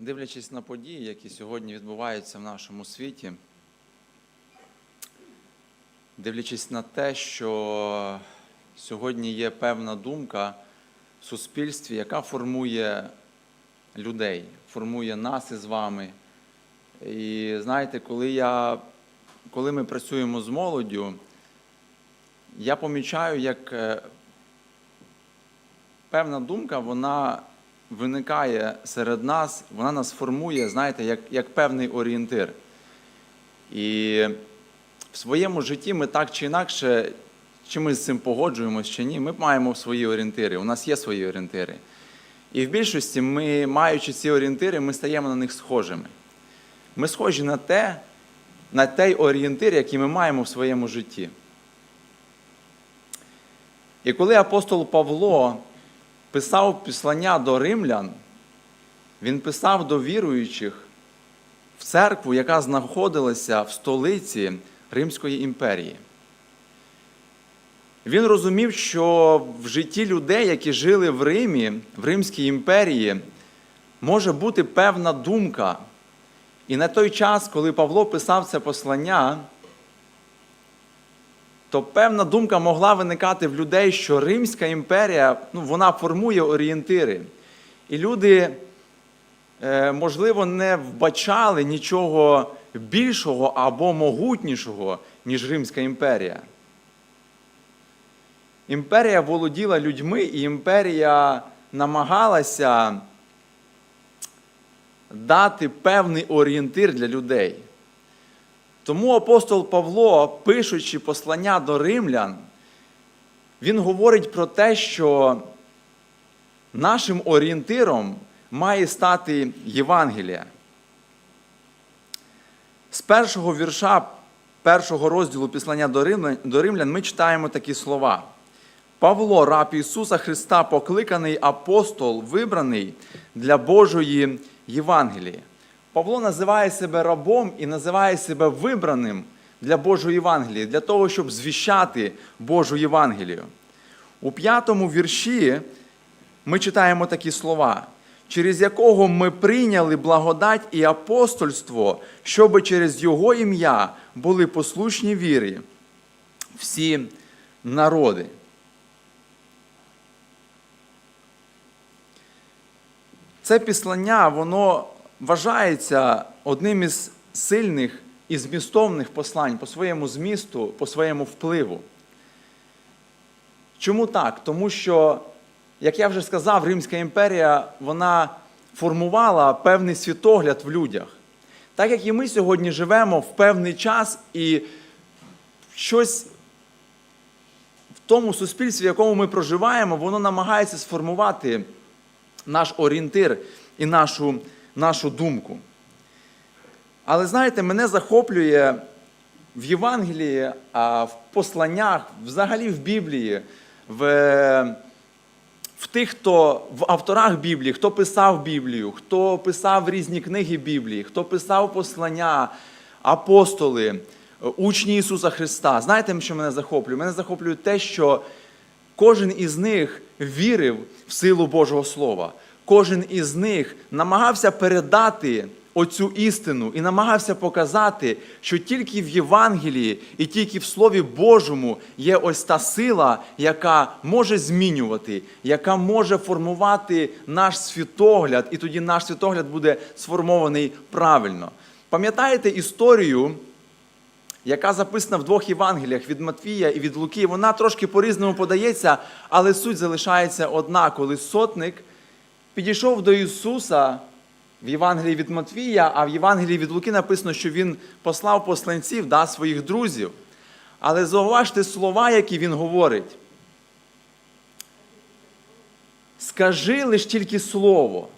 Дивлячись на події, які сьогодні відбуваються в нашому світі, дивлячись на те, що сьогодні є певна думка в суспільстві, яка формує людей, формує нас із вами. І знаєте, коли, я, коли ми працюємо з молоддю, я помічаю, як е, певна думка, вона виникає серед нас, вона нас формує, знаєте, як, як певний орієнтир. І в своєму житті ми так чи інакше, чи ми з цим погоджуємось, чи ні, ми маємо свої орієнтири, у нас є свої орієнтири. І в більшості ми, маючи ці орієнтири, ми стаємо на них схожими. Ми схожі на те, на той орієнтир, який ми маємо в своєму житті. І коли апостол Павло писав післання до римлян, він писав до віруючих в церкву, яка знаходилася в столиці Римської імперії. Він розумів, що в житті людей, які жили в Римі, в Римській імперії, може бути певна думка. І на той час, коли Павло писав це послання, то певна думка могла виникати в людей, що Римська імперія ну, вона формує орієнтири. І люди, е, можливо, не вбачали нічого більшого або могутнішого, ніж Римська імперія. Імперія володіла людьми, і імперія намагалася дати певний орієнтир для людей. Тому апостол Павло, пишучи послання до римлян, він говорить про те, що нашим орієнтиром має стати Євангелія. З першого вірша першого розділу післання до римлян, ми читаємо такі слова. Павло, раб Ісуса Христа, покликаний апостол, вибраний для Божої Євангелії. Павло називає себе рабом і називає себе вибраним для Божої Євангелії, для того, щоб звіщати Божу Євангелію. У п'ятому вірші ми читаємо такі слова, через якого ми прийняли благодать і апостольство, щоб через Його ім'я були послушні вірі всі народи. Це післання, воно вважається одним із сильних і змістовних послань по своєму змісту, по своєму впливу. Чому так? Тому що, як я вже сказав, Римська імперія вона формувала певний світогляд в людях. Так як і ми сьогодні живемо в певний час і щось в тому суспільстві, в якому ми проживаємо, воно намагається сформувати наш орієнтир і нашу, нашу думку. Але знаєте, мене захоплює в Євангелії, в посланнях, взагалі в Біблії, в, в тих, хто в авторах Біблії, хто писав Біблію, хто писав різні книги Біблії, хто писав послання, апостоли, учні Ісуса Христа. Знаєте, що мене захоплює? Мене захоплює те, що кожен із них вірив в силу Божого Слова. Кожен із них намагався передати оцю істину і намагався показати, що тільки в Євангелії і тільки в Слові Божому є ось та сила, яка може змінювати, яка може формувати наш світогляд, і тоді наш світогляд буде сформований правильно. Пам'ятаєте історію? яка записана в двох Євангеліях від Матвія і від Луки, вона трошки по-різному подається, але суть залишається одна, коли сотник підійшов до Ісуса в Євангелії від Матвія, а в Євангелії від Луки написано, що Він послав посланців да, своїх друзів. Але зауважте слова, які він говорить. Скажи лиш тільки слово.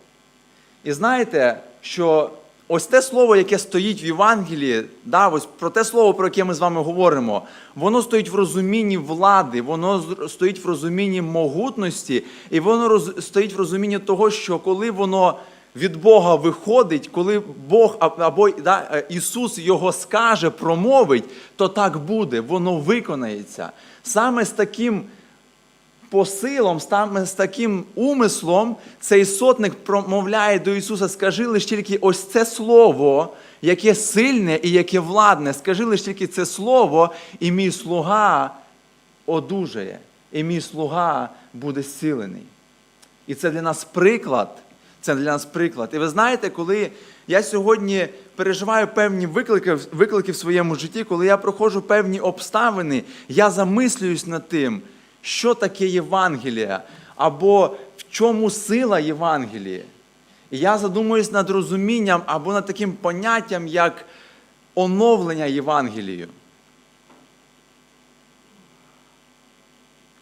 І знаєте, що ось те слово, яке стоїть в Євангелії, да, ось про те слово, про яке ми з вами говоримо, воно стоїть в розумінні влади, воно стоїть в розумінні могутності, і воно роз- стоїть в розумінні того, що коли воно від Бога виходить, коли Бог або да, е, Ісус його скаже, промовить, то так буде, воно виконається. Саме з таким посилом, саме з таким умислом, цей сотник промовляє до Ісуса: скажи лише тільки ось це слово, яке сильне і яке владне. Скажи лише тільки це слово, і мій слуга одужає, і мій слуга буде зцілений. І це для нас приклад. Це для нас приклад. І ви знаєте, коли я сьогодні переживаю певні виклики, виклики в своєму житті, коли я проходжу певні обставини, я замислююсь над тим, що таке Євангелія, або в чому сила Євангелія. І я задумуюсь над розумінням або над таким поняттям, як оновлення Євангелію.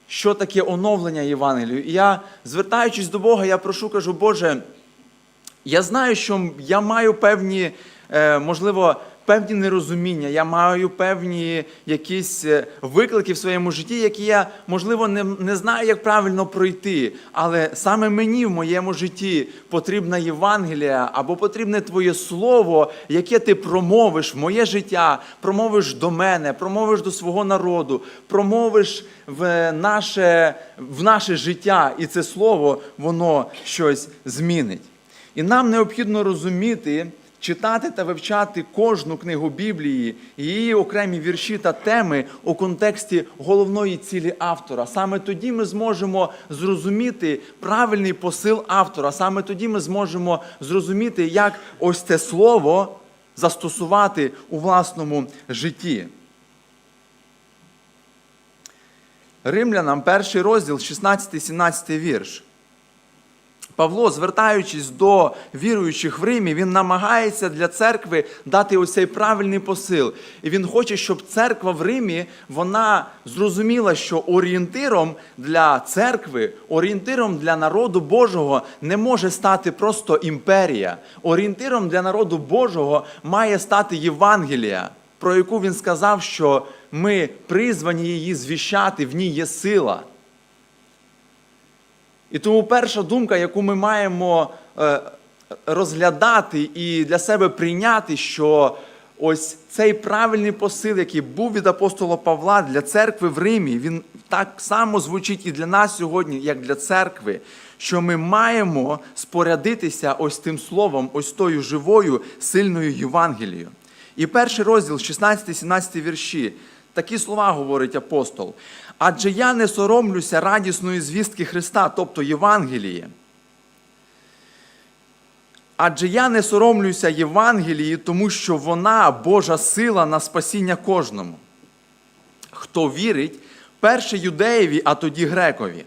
що таке оновлення Євангелію. І я, звертаючись до Бога, я прошу, кажу, Боже, я знаю, що я маю певні, е, можливо, певні нерозуміння, я маю певні якісь е, виклики в своєму житті, які я, можливо, не, не знаю, як правильно пройти. Але саме мені в моєму житті потрібна Євангелія або потрібне Твоє Слово, яке ти промовиш в моє життя, промовиш до мене, промовиш до свого народу, промовиш в наше, в наше життя, і це слово, воно щось змінить. І нам необхідно розуміти, читати та вивчати кожну книгу Біблії, її окремі вірші та теми у контексті головної цілі автора. Саме тоді ми зможемо зрозуміти правильний посил автора. Саме тоді ми зможемо зрозуміти, як ось це слово застосувати у власному житті. Римлянам, перший розділ, 16-17 вірш. Павло, звертаючись до віруючих в Римі, він намагається для церкви дати ось цей правильний посил. І він хоче, щоб церква в Римі вона зрозуміла, що орієнтиром для церкви, орієнтиром для народу Божого не може стати просто імперія. Орієнтиром для народу Божого має стати Євангелія, про яку він сказав, що ми призвані її звіщати, в ній є сила. І тому перша думка, яку ми маємо е, розглядати і для себе прийняти, що ось цей правильний посил, який був від апостола Павла для церкви в Римі, він так само звучить і для нас сьогодні, як для церкви, що ми маємо спорядитися ось тим словом, ось тою живою, сильною Євангелією. І перший розділ, 16-17 вірші, такі слова говорить апостол. Адже я не соромлюся радісної звістки Христа, тобто Євангелії. Адже я не соромлюся Євангелії, тому що вона Божа сила на спасіння кожному. Хто вірить, перше юдеєві, а тоді грекові.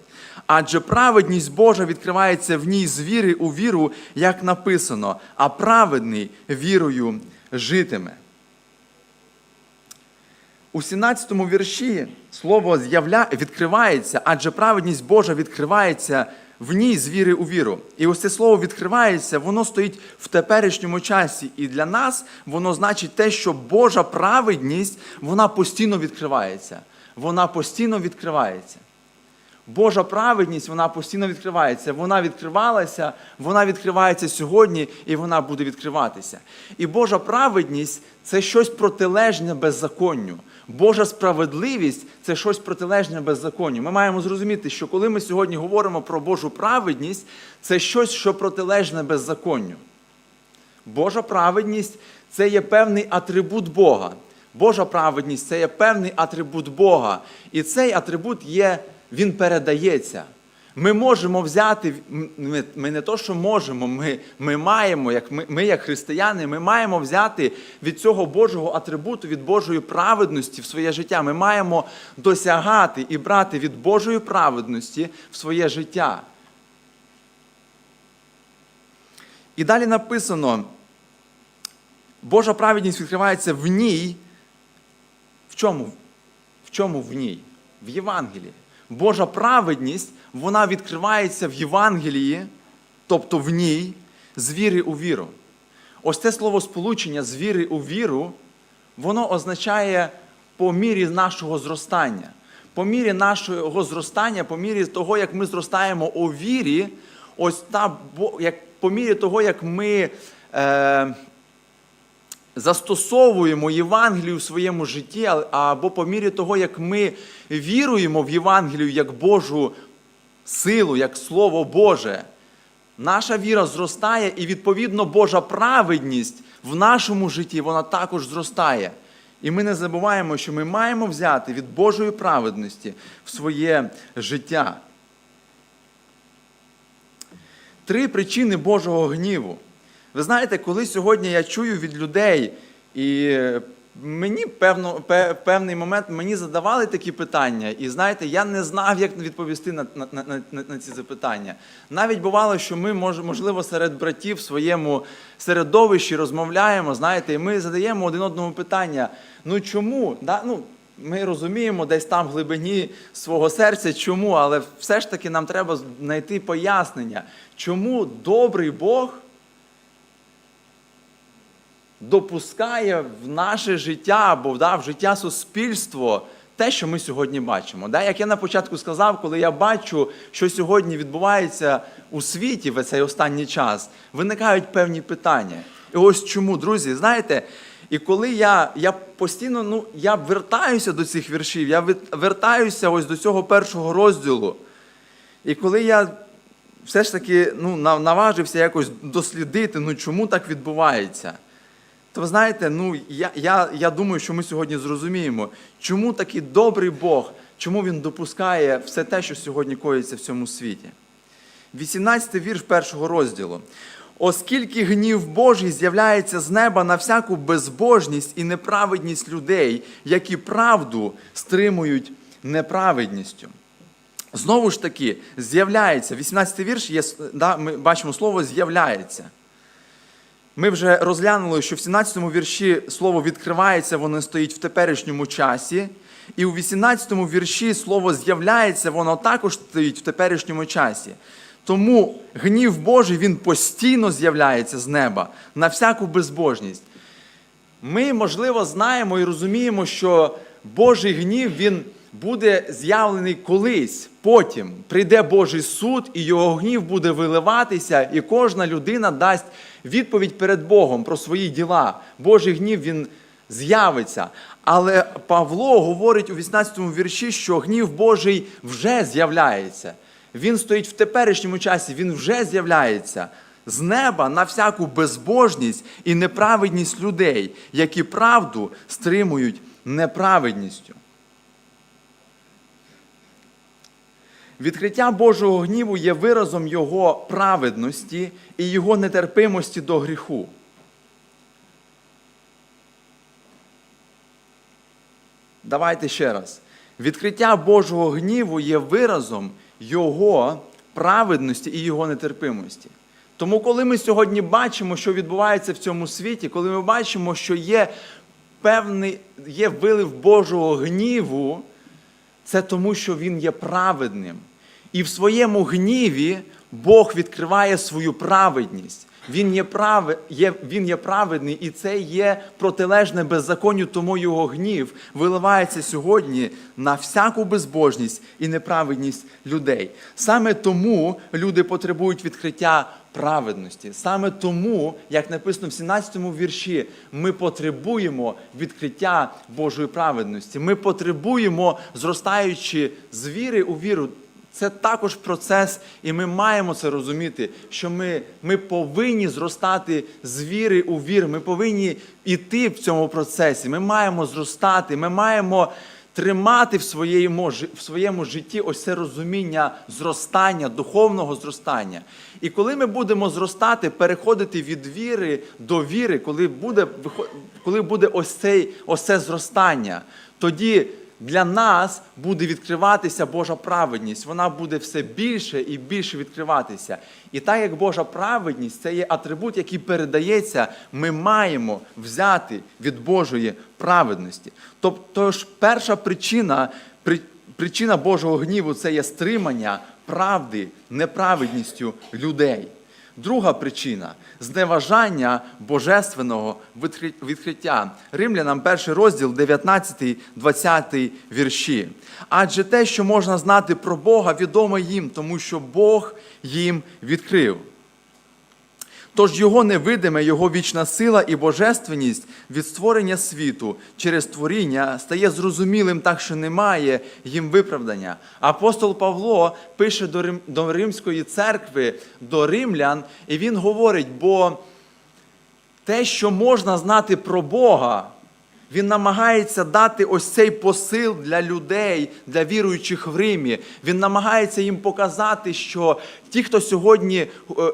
Адже праведність Божа відкривається в ній з віри у віру, як написано, а праведний вірою житиме. У 17-му вірші слово з'явля... відкривається, адже праведність Божа відкривається в ній з віри у віру. І ось це слово відкривається, воно стоїть в теперішньому часі. І для нас воно значить те, що Божа праведність вона постійно відкривається. Вона постійно відкривається. Божа праведність, вона постійно відкривається. Вона відкривалася, вона відкривається сьогодні і вона буде відкриватися. І Божа праведність це щось протилежне беззаконню. Божа справедливість це щось протилежне беззаконню. Ми маємо зрозуміти, що коли ми сьогодні говоримо про Божу праведність, це щось, що протилежне беззаконню. Божа праведність це є певний атрибут Бога. Божа праведність це є певний атрибут Бога. І цей атрибут є, він передається. Ми можемо взяти, ми, ми не то, що можемо, ми ми маємо, як ми, ми, як християни, ми маємо взяти від цього Божого атрибуту, від Божої праведності в своє життя. Ми маємо досягати і брати від Божої праведності в своє життя. І далі написано: Божа праведність відкривається в ній. В чому? В чому в ній? В Євангелії. Божа праведність, вона відкривається в Євангелії, тобто в ній, з віри у віру. Ось це слово сполучення з віри у віру, воно означає по мірі нашого зростання. По мірі нашого зростання, по мірі того, як ми зростаємо у вірі, ось та, як, по мірі того, як ми. Е, застосовуємо Євангелію в своєму житті, або по мірі того, як ми віруємо в Євангелію як Божу силу, як Слово Боже. Наша віра зростає, і відповідно Божа праведність в нашому житті вона також зростає. І ми не забуваємо, що ми маємо взяти від Божої праведності в своє життя. Три причини Божого гніву. Ви знаєте, коли сьогодні я чую від людей, і мені певно, певний момент мені задавали такі питання, і знаєте, я не знав, як відповісти на, на, на, на, на ці запитання. Навіть бувало, що ми, можливо, серед братів в своєму середовищі розмовляємо, знаєте, і ми задаємо один одному питання: ну чому? Да? Ну, ми розуміємо десь там в глибині свого серця, чому, але все ж таки нам треба знайти пояснення, чому добрий Бог допускає в наше життя або да, в життя суспільство те, що ми сьогодні бачимо. Да? Як я на початку сказав, коли я бачу, що сьогодні відбувається у світі в цей останній час, виникають певні питання. І ось чому, друзі, знаєте, і коли я, я постійно ну, я вертаюся до цих віршів, я вертаюся ось до цього першого розділу. І коли я все ж таки ну, наважився якось дослідити, ну чому так відбувається, то ви знаєте, ну, я, я, я думаю, що ми сьогодні зрозуміємо, чому такий добрий Бог, чому він допускає все те, що сьогодні коїться в цьому світі. 18 вірш першого розділу. Оскільки гнів Божий з'являється з неба на всяку безбожність і неправедність людей, які правду стримують неправедністю. Знову ж таки, з'являється, 18 вірш є, да, ми бачимо слово з'являється. Ми вже розглянули, що в 17 вірші слово відкривається, воно стоїть в теперішньому часі. І у 18 вірші слово з'являється, воно також стоїть в теперішньому часі. Тому гнів Божий він постійно з'являється з неба на всяку безбожність. Ми, можливо, знаємо і розуміємо, що Божий гнів він буде з'явлений колись, потім прийде Божий суд, і його гнів буде виливатися, і кожна людина дасть відповідь перед Богом про свої діла. Божий гнів він з'явиться. Але Павло говорить у 18 вірші, що гнів Божий вже з'являється. Він стоїть в теперішньому часі, він вже з'являється з неба на всяку безбожність і неправедність людей, які правду стримують неправедністю. Відкриття Божого гніву є виразом Його праведності і Його нетерпимості до гріху. Давайте ще раз. Відкриття Божого гніву є виразом Його праведності і Його нетерпимості. Тому, коли ми сьогодні бачимо, що відбувається в цьому світі, коли ми бачимо, що є певний є вилив Божого гніву, це тому, що Він є праведним. І в своєму гніві Бог відкриває свою праведність. Він є, прави, є, він є праведний, і це є протилежне беззаконню, тому його гнів виливається сьогодні на всяку безбожність і неправедність людей. Саме тому люди потребують відкриття праведності. Саме тому, як написано в 17 вірші, ми потребуємо відкриття Божої праведності. Ми потребуємо, зростаючи з віри у віру, це також процес, і ми маємо це розуміти, що ми, ми повинні зростати з віри у віру. Ми повинні йти в цьому процесі. Ми маємо зростати, ми маємо тримати в своєму, в своєму житті ось це розуміння зростання, духовного зростання. І коли ми будемо зростати, переходити від віри до віри, коли буде, коли буде ось, цей, ось це зростання, тоді для нас буде відкриватися Божа праведність. Вона буде все більше і більше відкриватися. І так як Божа праведність це є атрибут, який передається, ми маємо взяти від Божої праведності. Тобто ж перша причина, причина Божого гніву це є стримання правди неправедністю людей. Друга причина зневажання божественного відкриття. Римлянам перший розділ, 19-20 вірші. Адже те, що можна знати про Бога, відомо їм, тому що Бог їм відкрив. Тож його невидиме, його вічна сила і божественність від створення світу через творіння стає зрозумілим так, що немає їм виправдання. Апостол Павло пише до, Рим, до Римської церкви, до римлян, і він говорить, бо те, що можна знати про Бога, він намагається дати ось цей посил для людей, для віруючих в Римі. Він намагається їм показати, що ті, хто сьогодні е,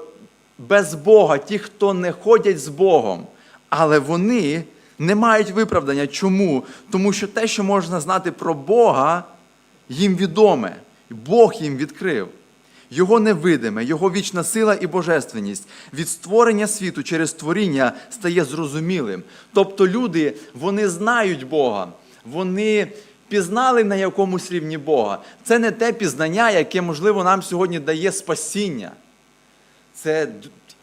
без Бога, ті, хто не ходять з Богом, але вони не мають виправдання. Чому? Тому що те, що можна знати про Бога, їм відоме. Бог їм відкрив. Його невидиме, його вічна сила і божественність від створення світу через творіння стає зрозумілим. Тобто люди вони знають Бога, вони пізнали на якомусь рівні Бога. Це не те пізнання, яке, можливо, нам сьогодні дає спасіння. Це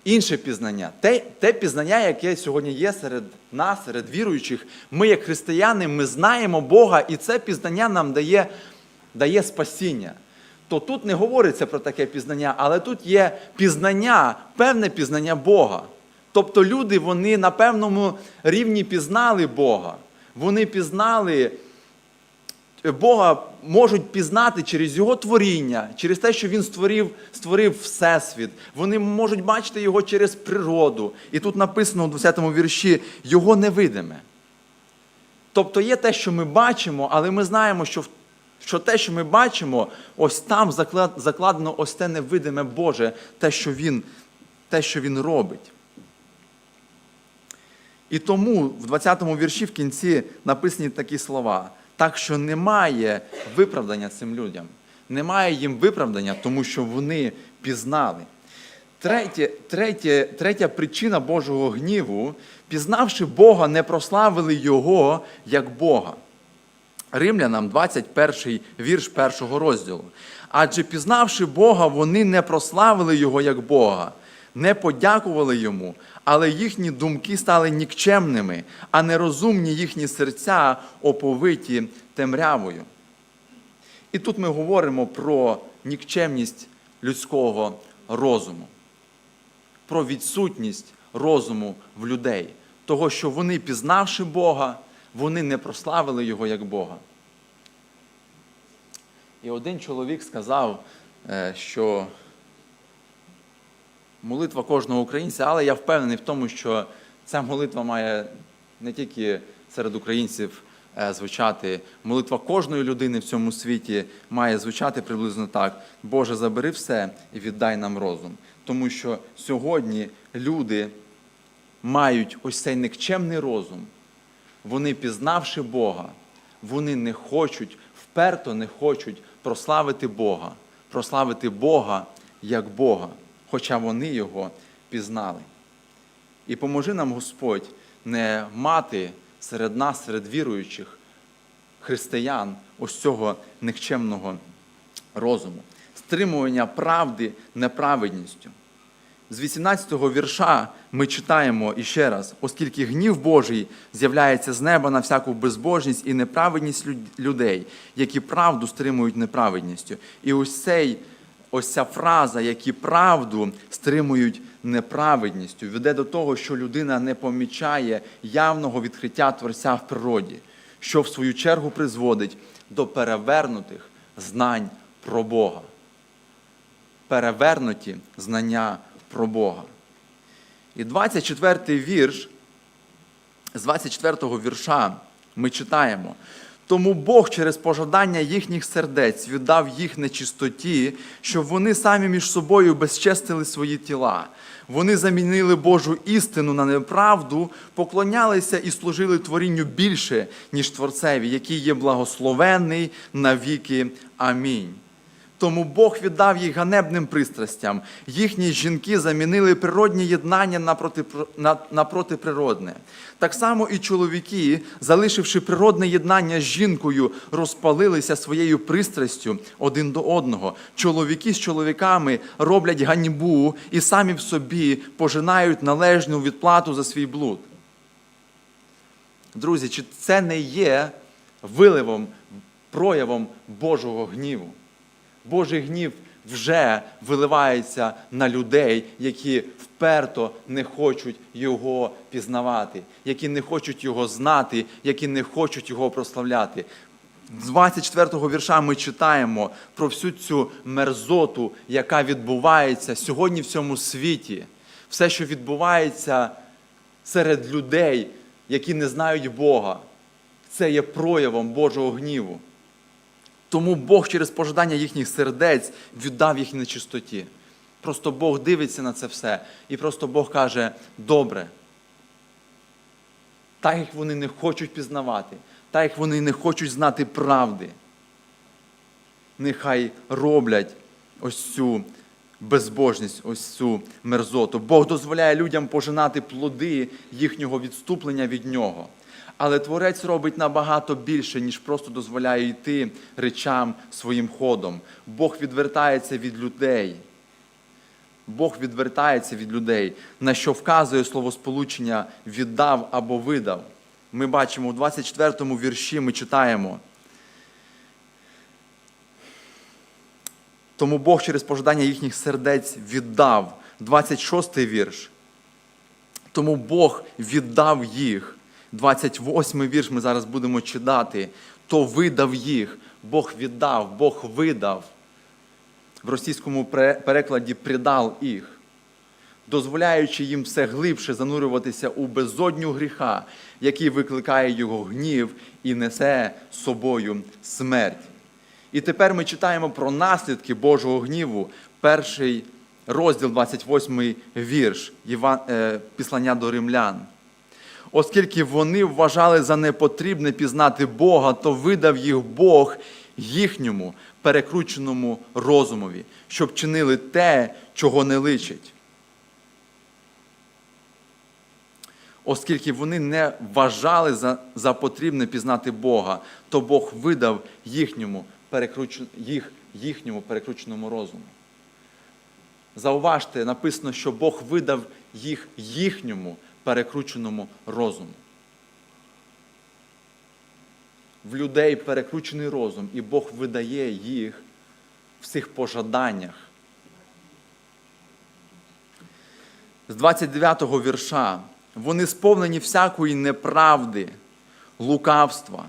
інше пізнання. Те, те пізнання, яке сьогодні є серед нас, серед віруючих. Ми, як християни, ми знаємо Бога, і це пізнання нам дає, дає спасіння. То тут не говориться про таке пізнання, але тут є пізнання, певне пізнання Бога. Тобто люди вони на певному рівні пізнали Бога. Вони пізнали Бога можуть пізнати через Його творіння, через те, що Він створив, створив Всесвіт. Вони можуть бачити Його через природу. І тут написано у 20-му вірші Його невидиме. Тобто є те, що ми бачимо, але ми знаємо, що, що те, що ми бачимо, ось там закладено ось те невидиме Боже, те, що Він, те, що він робить. І тому в 20-му вірші в кінці написані такі слова. Так що немає виправдання цим людям. Немає їм виправдання, тому що вони пізнали. Третє, третє, третя причина Божого гніву, пізнавши Бога, не прославили Його як Бога. Римлянам 21 вірш першого розділу. Адже пізнавши Бога, вони не прославили Його як Бога, не подякували Йому, але їхні думки стали нікчемними, а нерозумні їхні серця оповиті темрявою. І тут ми говоримо про нікчемність людського розуму, про відсутність розуму в людей, того, що вони, пізнавши Бога, вони не прославили Його як Бога. І один чоловік сказав, е, що молитва кожного українця, але я впевнений в тому, що ця молитва має не тільки серед українців е, звучати, молитва кожної людини в цьому світі має звучати приблизно так: Боже, забери все і віддай нам розум. Тому що сьогодні люди мають ось цей никчемний розум. Вони, пізнавши Бога, вони не хочуть, вперто не хочуть прославити Бога, прославити Бога як Бога, хоча вони його пізнали. І поможи нам, Господь, не мати серед нас, серед віруючих християн, ось цього никчемного розуму, стримування правди неправедністю. З 18-го вірша ми читаємо іще раз, оскільки гнів Божий з'являється з неба на всяку безбожність і неправедність людей, які правду стримують неправедністю. І ось цей, ось ця фраза, які правду стримують неправедністю, веде до того, що людина не помічає явного відкриття Творця в природі, що в свою чергу призводить до перевернутих знань про Бога перевернуті знання про Бога. І 24-й вірш, з 24-го вірша ми читаємо. Тому Бог через пожадання їхніх сердець віддав їх нечистоті, щоб вони самі між собою безчестили свої тіла. Вони замінили Божу істину на неправду, поклонялися і служили творінню більше, ніж Творцеві, який є благословенний навіки. Амінь. Тому Бог віддав їх ганебним пристрастям. Їхні жінки замінили природні єднання на, проти, протиприродне. Так само і чоловіки, залишивши природне єднання з жінкою, розпалилися своєю пристрастю один до одного. Чоловіки з чоловіками роблять ганьбу і самі в собі пожинають належну відплату за свій блуд. Друзі, чи це не є виливом, проявом Божого гніву? Божий гнів вже виливається на людей, які вперто не хочуть його пізнавати, які не хочуть його знати, які не хочуть його прославляти. З 24-го вірша ми читаємо про всю цю мерзоту, яка відбувається сьогодні в цьому світі. Все, що відбувається серед людей, які не знають Бога, це є проявом Божого гніву. Тому Бог через пожадання їхніх сердець віддав їх нечистоті. Просто Бог дивиться на це все. І просто Бог каже: добре. Так як вони не хочуть пізнавати, так як вони не хочуть знати правди. Нехай роблять ось цю безбожність, ось цю мерзоту. Бог дозволяє людям пожинати плоди їхнього відступлення від нього. Але Творець робить набагато більше, ніж просто дозволяє йти речам своїм ходом. Бог відвертається від людей. Бог відвертається від людей, на що вказує словосполучення віддав або видав. Ми бачимо у 24 му вірші, ми читаємо. Тому Бог через пожадання їхніх сердець віддав. 26 й вірш. Тому Бог віддав їх. 28 вірш ми зараз будемо читати. То видав їх. Бог віддав, Бог видав. В російському перекладі придав їх, дозволяючи їм все глибше занурюватися у безодню гріха, який викликає його гнів і несе собою смерть. І тепер ми читаємо про наслідки Божого гніву, перший розділ, 28 вірш е, Післання до римлян. Оскільки вони вважали за непотрібне пізнати Бога, то видав їх Бог їхньому перекрученому розумові, щоб чинили те, чого не личить. Оскільки вони не вважали за, за потрібне пізнати Бога, то Бог видав їхньому, перекручен... їх, їхньому перекрученому розуму. Зауважте, написано, що Бог видав їх їхньому перекрученому розуму. В людей перекручений розум, і Бог видає їх в цих пожаданнях. З 29-го вірша. Вони сповнені всякої неправди, лукавства,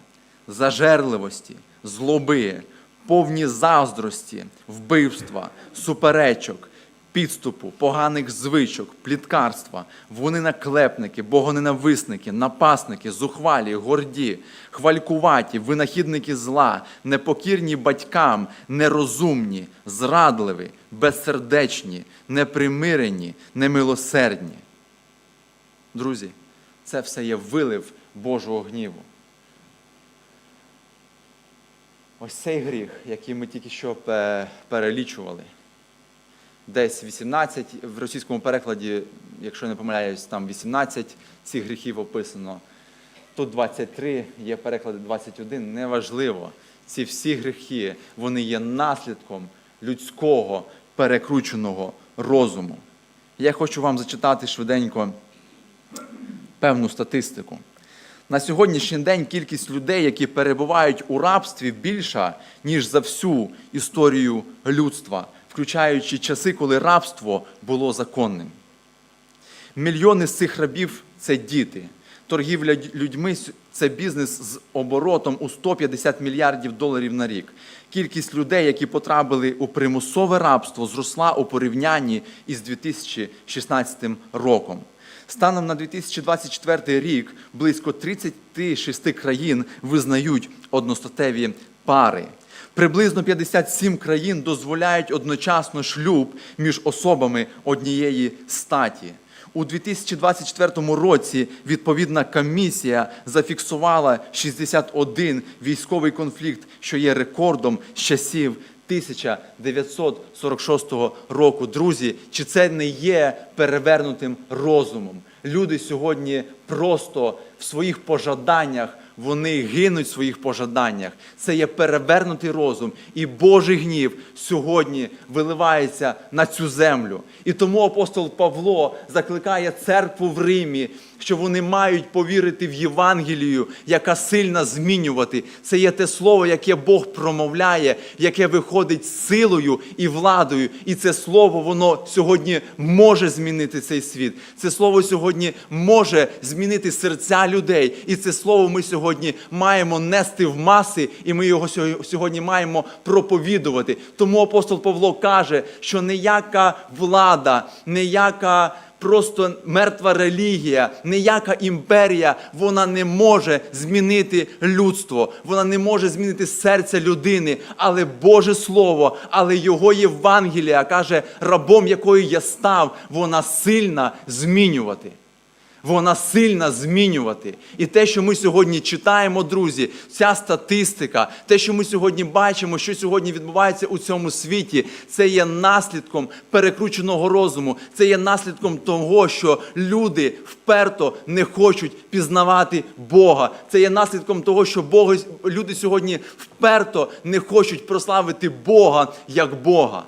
зажерливості, злоби, повні заздрості, вбивства, суперечок, підступу, поганих звичок, пліткарства. Вони наклепники, богоненависники, напасники, зухвалі, горді, хвалькуваті, винахідники зла, непокірні батькам, нерозумні, зрадливі, безсердечні, непримирені, немилосердні. Друзі, це все є вилив Божого гніву. Ось цей гріх, який ми тільки що перелічували. Десь 18, в російському перекладі, якщо не помиляюсь, там 18 цих гріхів описано. Тут 23, є переклади 21, неважливо. Ці всі гріхи, вони є наслідком людського перекрученого розуму. Я хочу вам зачитати швиденько певну статистику. На сьогоднішній день кількість людей, які перебувають у рабстві, більша, ніж за всю історію людства, включаючи часи, коли рабство було законним. Мільйони з цих рабів це діти. Торгівля людьми це бізнес з оборотом у 150 мільярдів доларів на рік. Кількість людей, які потрапили у примусове рабство, зросла у порівнянні із 2016 роком. Станом на 2024 рік близько 36 країн визнають одностатеві пари. Приблизно 57 країн дозволяють одночасно шлюб між особами однієї статі. У 2024 році відповідна комісія зафіксувала 61 військовий конфлікт, що є рекордом з часів 1946 року. Друзі, чи це не є перевернутим розумом? Люди сьогодні просто в своїх пожаданнях вони гинуть в своїх пожаданнях. Це є перевернутий розум, і Божий гнів сьогодні виливається на цю землю. І тому апостол Павло закликає церкву в Римі, що вони мають повірити в Євангелію, яка сильна змінювати. Це є те слово, яке Бог промовляє, яке виходить силою і владою. І це слово воно сьогодні може змінити цей світ. Це слово сьогодні може змінити серця людей. І це слово ми сьогодні маємо нести в маси, і ми його сьогодні маємо проповідувати. Тому апостол Павло каже, що ніяка влада, ніяка просто мертва релігія, ніяка імперія, вона не може змінити людство, вона не може змінити серце людини, але Боже Слово, але Його Євангелія каже, рабом якої я став, вона сильна змінювати. Вона сильна змінювати. І те, що ми сьогодні читаємо, друзі, ця статистика, те, що ми сьогодні бачимо, що сьогодні відбувається у цьому світі, це є наслідком перекрученого розуму, це є наслідком того, що люди вперто не хочуть пізнавати Бога. Це є наслідком того, що Бога, люди сьогодні вперто не хочуть прославити Бога як Бога.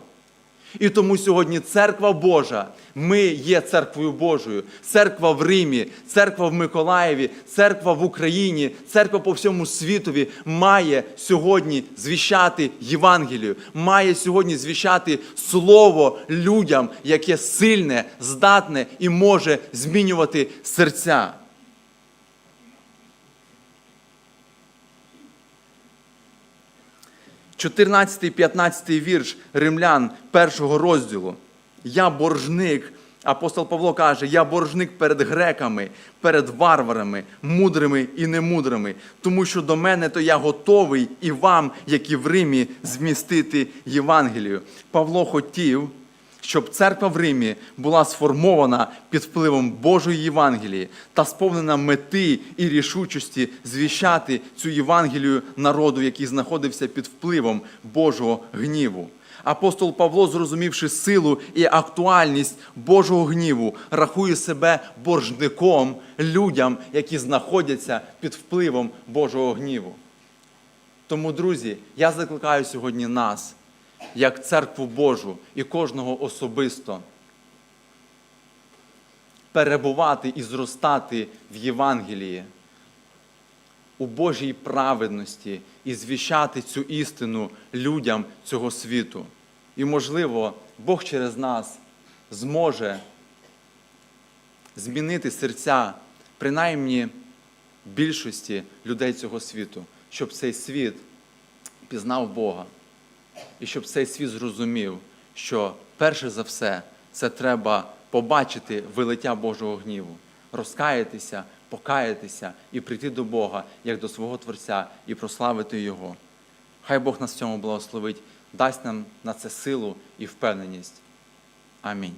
І тому сьогодні церква Божа, ми є церквою Божою, церква в Римі, церква в Миколаєві, церква в Україні, церква по всьому світові має сьогодні звіщати Євангелію, має сьогодні звіщати слово людям, яке сильне, здатне і може змінювати серця. – 14-15 вірш римлян першого розділу. Я боржник. Апостол Павло каже: я боржник перед греками, перед варварами, мудрими і немудрими, тому що до мене то я готовий і вам, як і в Римі, змістити Євангелію. Павло хотів, щоб церква в Римі була сформована під впливом Божої Євангелії та сповнена мети і рішучості звіщати цю Євангелію народу, який знаходився під впливом Божого гніву. Апостол Павло, зрозумівши силу і актуальність Божого гніву, рахує себе боржником людям, які знаходяться під впливом Божого гніву. Тому, друзі, я закликаю сьогодні нас, як церкву Божу і кожного особисто, перебувати і зростати в Євангелії, у Божій праведності і звіщати цю істину людям цього світу. І, можливо, Бог через нас зможе змінити серця, принаймні більшості людей цього світу, щоб цей світ пізнав Бога. І щоб цей світ зрозумів, що перше за все це треба побачити вилиття Божого гніву, розкаятися, покаятися і прийти до Бога як до свого Творця і прославити Його. Хай Бог нас в цьому благословить, дасть нам на це силу і впевненість. Амінь.